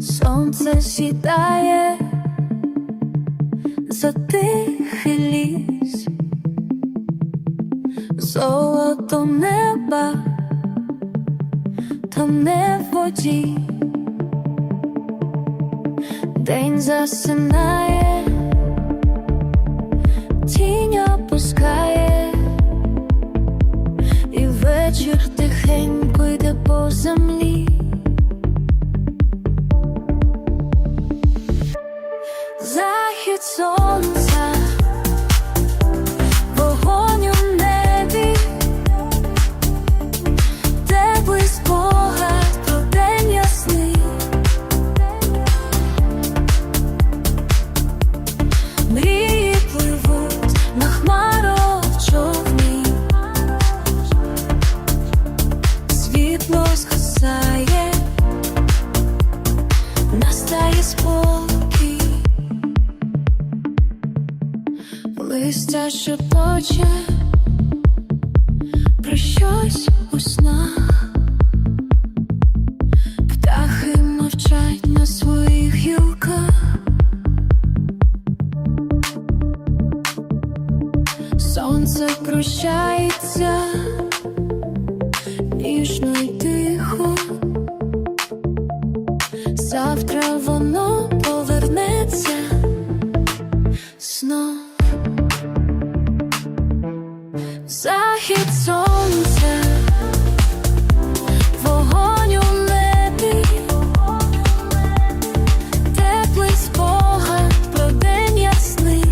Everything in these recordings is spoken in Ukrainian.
Сонце сідає за тихий ліс, золото неба, там не в воді, день засинає, сонця, вогонь у небі, теплий спогад про день ясний, мрії пливуть на хмарах човні, світло згасає, настає спокій. Листя шепоче про щось у снах, птахи мовчать на своїх гілках, сонце прощається ніжно й тихо. Завтра воно повернеться Захід сонця, вогонь у небі, теплий спогад про день ясний,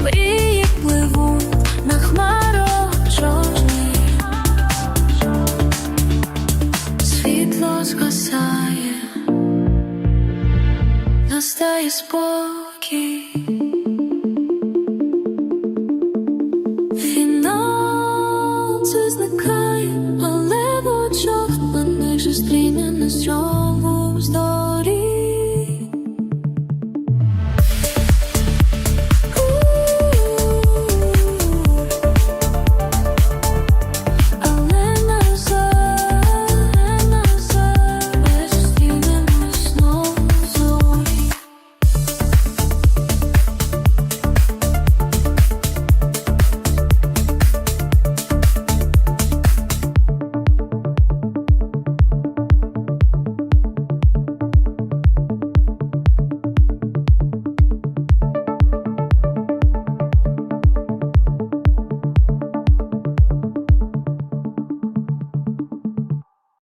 мрії на чорних, світло згасає, настає спокій. yo.